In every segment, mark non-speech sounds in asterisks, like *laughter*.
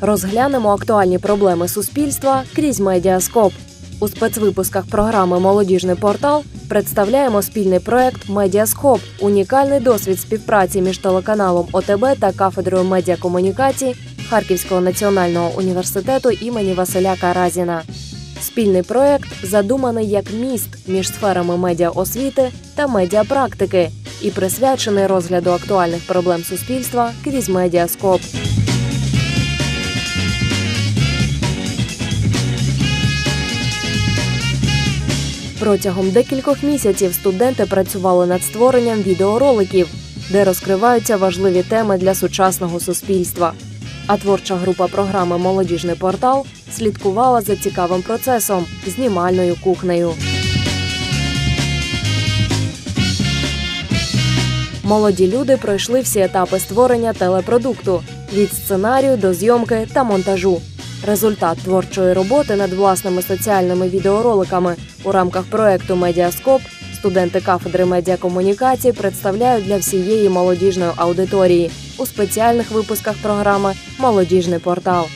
Розглянемо актуальні проблеми суспільства крізь медіаскоп. У спецвипусках програми Молодіжний портал представляємо спільний проект Медіаскоп, унікальний досвід співпраці між телеканалом ОТБ та кафедрою медіакомунікацій Харківського національного університету імені Василя Каразіна. Спільний проект задуманий як міст між сферами медіаосвіти та медіапрактики і присвячений розгляду актуальних проблем суспільства крізь медіаскоп. Протягом декількох місяців студенти працювали над створенням відеороликів, де розкриваються важливі теми для сучасного суспільства. А творча група програми Молодіжний портал слідкувала за цікавим процесом знімальною кухнею. Молоді люди пройшли всі етапи створення телепродукту від сценарію до зйомки та монтажу. Результат творчої роботи над власними соціальними відеороликами у рамках проекту Медіаскоп студенти кафедри медіакомунікації представляють для всієї молодіжної аудиторії у спеціальних випусках програми Молодіжний портал.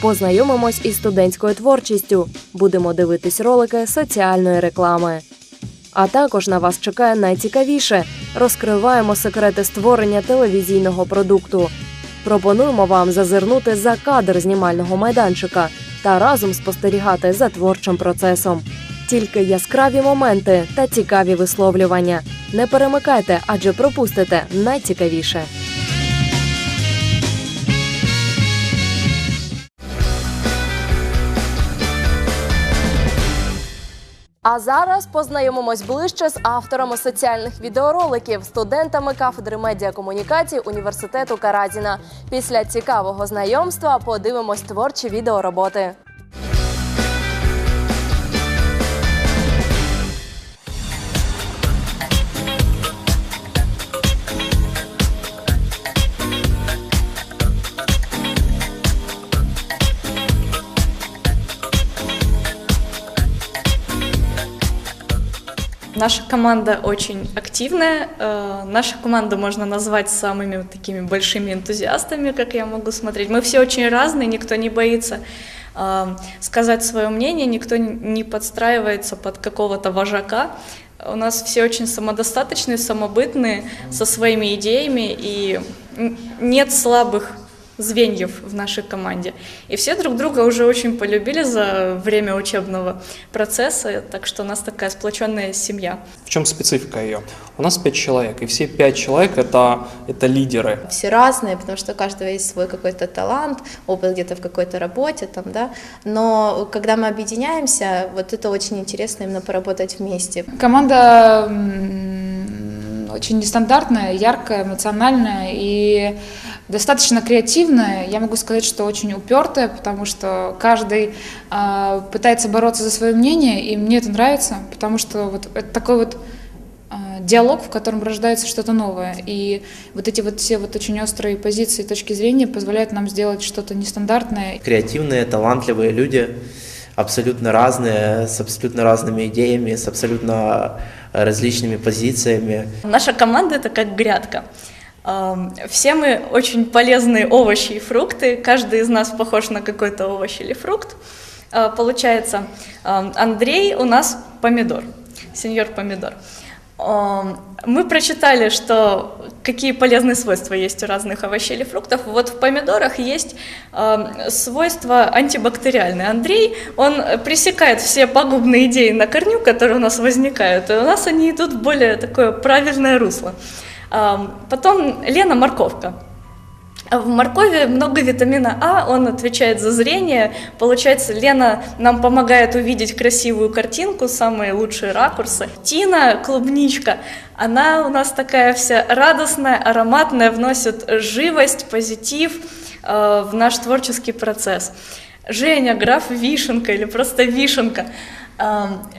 Познайомимось із студентською творчістю. Будемо дивитись ролики соціальної реклами. А також на вас чекає найцікавіше: розкриваємо секрети створення телевізійного продукту. Пропонуємо вам зазирнути за кадр знімального майданчика та разом спостерігати за творчим процесом. Тільки яскраві моменти та цікаві висловлювання. Не перемикайте, адже пропустите найцікавіше. А зараз познайомимось ближче з авторами соціальних відеороликів, студентами кафедри медіакомунікації університету Каразіна. Після цікавого знайомства подивимось творчі відеороботи. Наша команда очень активная. Э, Наша команда можно назвать самыми такими большими энтузиастами, как я могу смотреть. Мы все очень разные, никто не боится э, сказать свое мнение, никто не подстраивается под какого-то вожака. У нас все очень самодостаточные, самобытные, со своими идеями, и нет слабых звеньев в нашей команде. И все друг друга уже очень полюбили за время учебного процесса, так что у нас такая сплоченная семья. В чем специфика ее? У нас пять человек, и все пять человек это, это лидеры. все разные, потому что у каждого есть свой какой-то талант, опыт где-то в какой-то работе, там, да. Но когда мы объединяемся, вот это очень интересно именно поработать вместе. Команда очень нестандартная, яркая, эмоциональная и достаточно креативная. Я могу сказать, что очень упертая, потому что каждый а, пытается бороться за свое мнение, и мне это нравится, потому что вот это такой вот а, диалог, в котором рождается что-то новое. И вот эти вот все вот очень острые позиции, точки зрения позволяют нам сделать что-то нестандартное креативные, талантливые люди, абсолютно разные, с абсолютно разными идеями, с абсолютно э, различными позициями. Наша команда это как грядка. Все мы очень полезные овощи и фрукты. Каждый из нас похож на какой-то овощ или фрукт. А, Получается, Андрей у нас помидор, сеньор помидор. Мы прочитали, что какие полезные свойства есть у разных овощей или фруктов. Вот в помидорах есть ам, свойства антибактериальные. Андрей, он пресекает все пагубные идеи на корню, которые у нас возникают, и у нас они идут в более такое правильное русло. Потом Лена морковка. А В моркови много витамина А, он отвечает за зрение. Получается, Лена нам помогает увидеть красивую картинку, самые лучшие ракурсы. Тина, клубничка, она у нас такая вся радостная, ароматная, вносит живость, позитив э, в наш творческий процесс. Женя, граф вишенка или просто вишенка.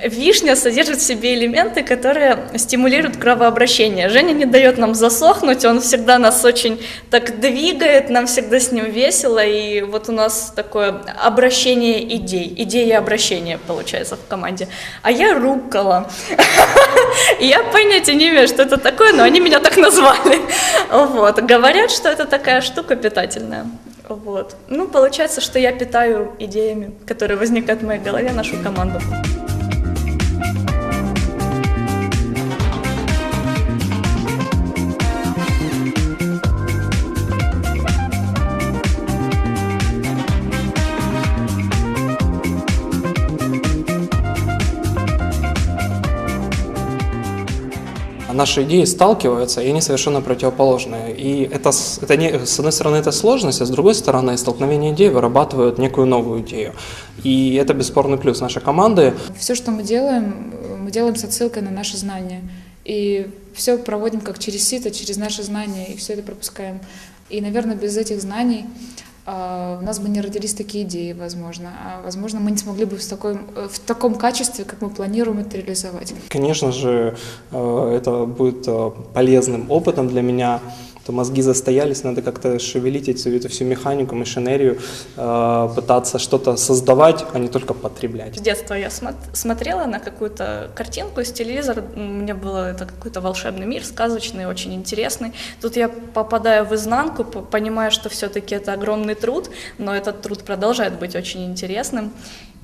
Вишня содержит в себе элементы, которые стимулируют кровообращение. Женя не дает нам засохнуть, он всегда нас очень так двигает, нам всегда с ним весело, и вот у нас такое обращение идей, идея обращения получается в команде. А я руккола. *laughs* Я понятия не имею, что это такое, но они меня так назвали. *laughs* Вот. Говорят, что это такая штука питательная. Вот. Ну, получается, что я питаю идеями, которые возникают в моей голове, нашу команду. Наши идеи сталкиваются, и они совершенно противоположные. И это, это не, с одной стороны, это сложность, а с другой стороны, столкновение идей вырабатывают некую новую идею. И это бесспорный плюс нашей команды. Все, что мы делаем, мы делаем с отсылкой на наши знания. И все проводим как через сито, через наши знания, и все это пропускаем. И, наверное, без этих знаний у нас бы не родились такие идеи, возможно. А, возможно, мы не смогли бы в, такой, э, в таком качестве, как мы планируем это реализовать. Конечно же, э, это будет э, полезным опытом для меня. То мозги застоялись, надо как-то шевелить эту, эту всю механику, машинерию, э, пытаться что-то создавать, а не только потреблять. С детства я смо- смотрела на какую-то картинку из телевизора, мне было это какой-то волшебный мир, сказочный, очень интересный. Тут я попадаю в изнанку, понимаю, что все-таки это огромный труд, но этот труд продолжает быть очень интересным,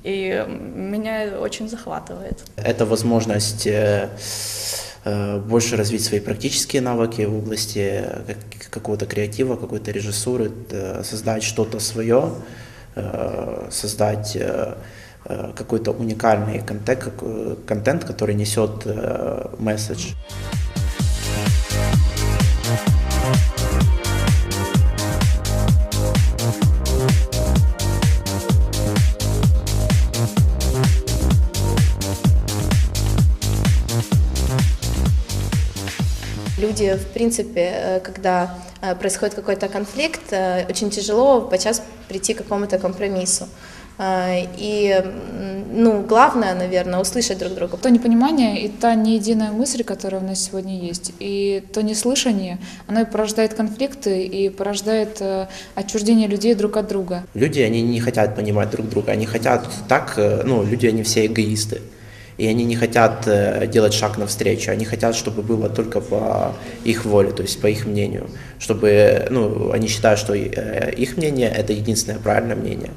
и меня очень захватывает. Это возможность э, больше развить свои практические навыки в области э, как- какого-то креатива, какой-то режиссуры, э, создать что-то свое, э, создать э, э, какой-то уникальный контент, контент, который несет э, месседж. Люди, в принципе, э, когда э, происходит какой-то конфликт, э, очень тяжело подчас прийти к какому-то компромиссу. И, ну, главное, наверное, услышать друг друга. То непонимание и та не единая мысль, которая у нас сегодня есть, и то неслышание, оно и порождает конфликты и порождает э, отчуждение людей друг от друга. Люди, они не хотят понимать друг друга, они хотят так, ну, люди, они все эгоисты. И они не хотят э, делать шаг навстречу, они хотят, чтобы было только по их воле, то есть по их мнению. Чтобы, ну, они считают, что э, их мнение – это единственное правильное мнение.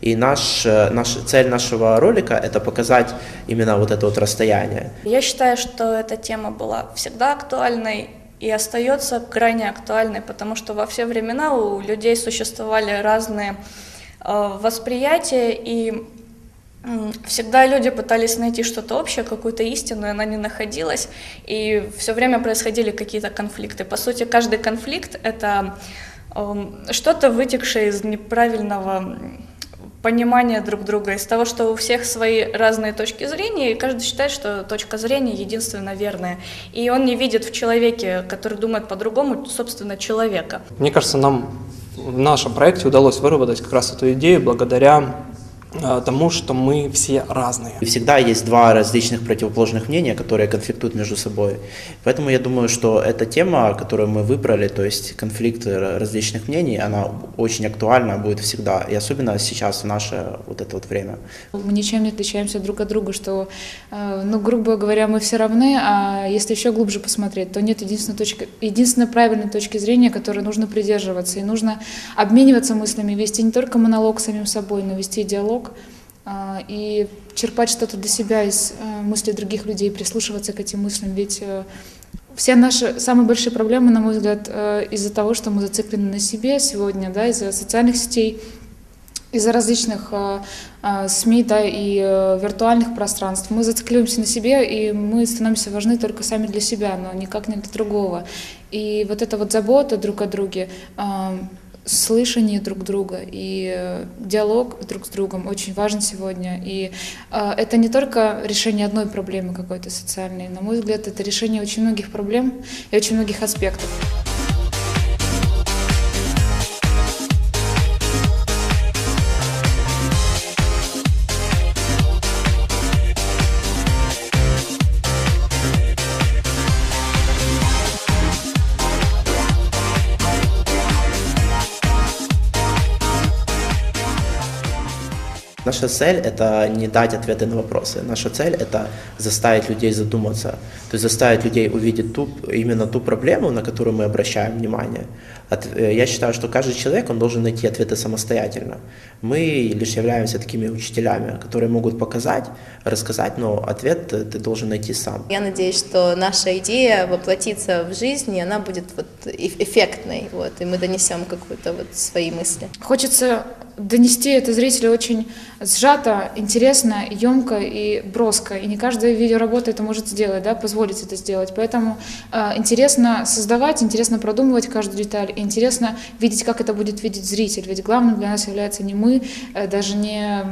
И наш, э, наш, цель нашего ролика – это показать именно вот это вот расстояние. Я считаю, что эта тема была всегда актуальной и остается крайне актуальной, потому что во все времена у людей существовали разные э, восприятия, и всегда люди пытались найти что-то общее, какую-то истину, и она не находилась, и все время происходили какие-то конфликты. По сути, каждый конфликт — это эм, что-то вытекшее из неправильного понимания друг друга, из того, что у всех свои разные точки зрения, и каждый считает, что точка зрения единственно верная. И он не видит в человеке, который думает по-другому, собственно, человека. Мне кажется, нам в нашем проекте удалось выработать как раз эту идею благодаря тому, что мы все разные. И всегда есть два различных противоположных мнения, которые конфликтуют между собой. Поэтому я думаю, что эта тема, которую мы выбрали, то есть конфликт различных мнений, она очень актуальна будет всегда. И особенно сейчас, в наше вот это вот время. Мы ничем не отличаемся друг от друга, что, э, ну, грубо говоря, мы все равны, а если еще глубже посмотреть, то нет единственной, точки, единственной правильной точки зрения, которой нужно придерживаться. И нужно обмениваться мыслями, вести не только монолог с самим собой, но вести диалог а, и черпать что-то для себя из э, мыслей других людей, прислушиваться к этим мыслям. Ведь э, все наши самые большие проблемы, на мой взгляд, э, из-за того, что мы зациклены на себе сегодня, да, из-за социальных сетей, из-за различных э, э, СМИ да, и э, виртуальных пространств. Мы зацикливаемся на себе, и мы становимся важны только сами для себя, но никак не для другого. И вот эта вот забота друг о друге, э, слышание друг друга и э, диалог друг с другом очень важен сегодня. И э, это не только решение одной проблемы какой-то социальной. На мой взгляд, это решение очень многих проблем и очень многих аспектов. Наша цель – это не дать ответы на вопросы. Наша цель – это заставить людей задуматься, то есть заставить людей увидеть ту, именно ту проблему, на которую мы обращаем внимание. От- э, я считаю, что каждый человек, он должен найти ответы самостоятельно. Мы лишь являемся такими учителями, которые могут показать, рассказать, но ответ э, ты должен найти сам. Я надеюсь, что наша идея воплотится в жизнь, и она будет вот эф- эффектной, вот, и мы донесем какую-то вот свои мысли. Хочется донести это зрителю очень сжато, интересно, емко и броско. И не каждая видеоработа это может сделать, да, позволить это сделать. Поэтому э, интересно создавать, интересно продумывать каждую деталь, и интересно видеть, как это будет видеть зритель. Ведь главным для нас является не мы, э, даже не,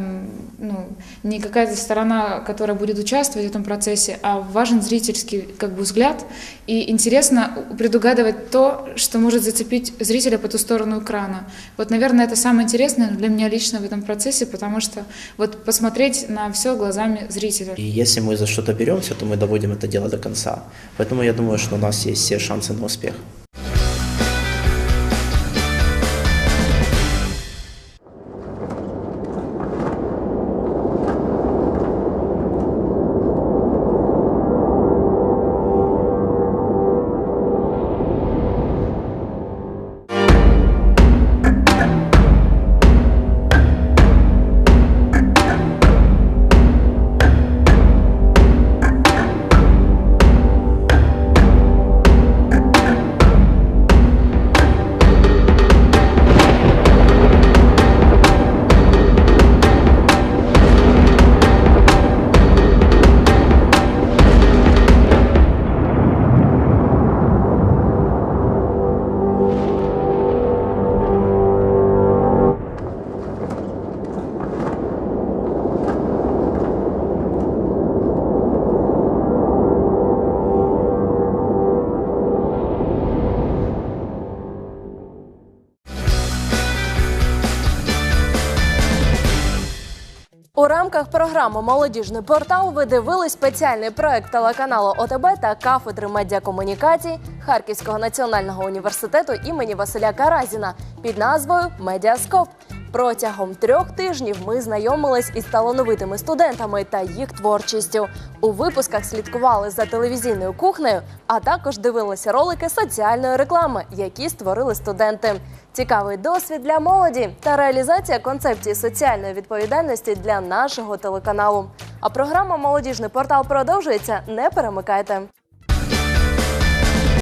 ну, не какая-то сторона, которая будет участвовать в этом процессе, а важен зрительский как бы взгляд. И интересно предугадывать то, что может зацепить зрителя по ту сторону экрана. Вот, наверное, это самое интересное для меня лично в этом процессе, потому что вот посмотреть на все глазами зрителя. И если мы за что-то беремся, то мы доводим это дело до конца. Поэтому я думаю, что у нас есть все шансы на успех. Рамках програми Молодіжний портал ви дивились спеціальний проект телеканалу ОТБ та кафедри медіакомунікацій Харківського національного університету імені Василя Каразіна під назвою Медіаскоп. Протягом трьох тижнів ми знайомились із талановитими студентами та їх творчістю. У випусках слідкували за телевізійною кухнею, а також дивилися ролики соціальної реклами, які створили студенти. Цікавий досвід для молоді та реалізація концепції соціальної відповідальності для нашого телеканалу. А програма Молодіжний портал продовжується. Не перемикайте.